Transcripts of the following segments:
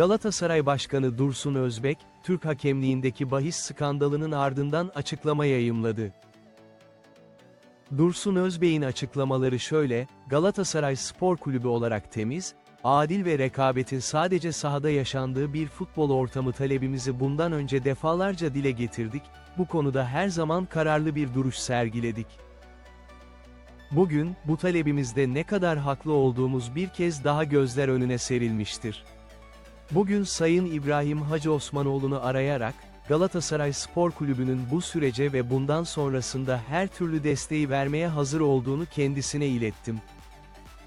Galatasaray Başkanı Dursun Özbek, Türk hakemliğindeki bahis skandalının ardından açıklama yayımladı. Dursun Özbek'in açıklamaları şöyle, Galatasaray Spor Kulübü olarak temiz, adil ve rekabetin sadece sahada yaşandığı bir futbol ortamı talebimizi bundan önce defalarca dile getirdik, bu konuda her zaman kararlı bir duruş sergiledik. Bugün, bu talebimizde ne kadar haklı olduğumuz bir kez daha gözler önüne serilmiştir. Bugün Sayın İbrahim Hacı Osmanoğlu'nu arayarak, Galatasaray Spor Kulübü'nün bu sürece ve bundan sonrasında her türlü desteği vermeye hazır olduğunu kendisine ilettim.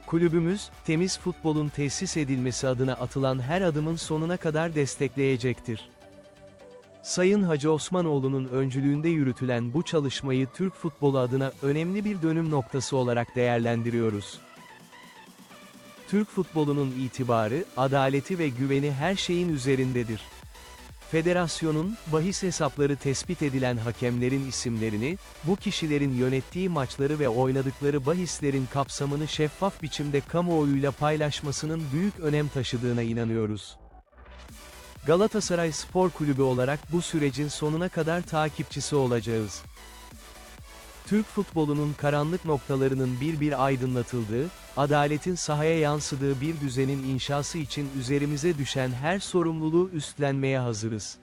Kulübümüz, temiz futbolun tesis edilmesi adına atılan her adımın sonuna kadar destekleyecektir. Sayın Hacı Osmanoğlu'nun öncülüğünde yürütülen bu çalışmayı Türk futbolu adına önemli bir dönüm noktası olarak değerlendiriyoruz. Türk futbolunun itibarı, adaleti ve güveni her şeyin üzerindedir. Federasyonun, bahis hesapları tespit edilen hakemlerin isimlerini, bu kişilerin yönettiği maçları ve oynadıkları bahislerin kapsamını şeffaf biçimde kamuoyuyla paylaşmasının büyük önem taşıdığına inanıyoruz. Galatasaray Spor Kulübü olarak bu sürecin sonuna kadar takipçisi olacağız. Türk futbolunun karanlık noktalarının bir bir aydınlatıldığı, adaletin sahaya yansıdığı bir düzenin inşası için üzerimize düşen her sorumluluğu üstlenmeye hazırız.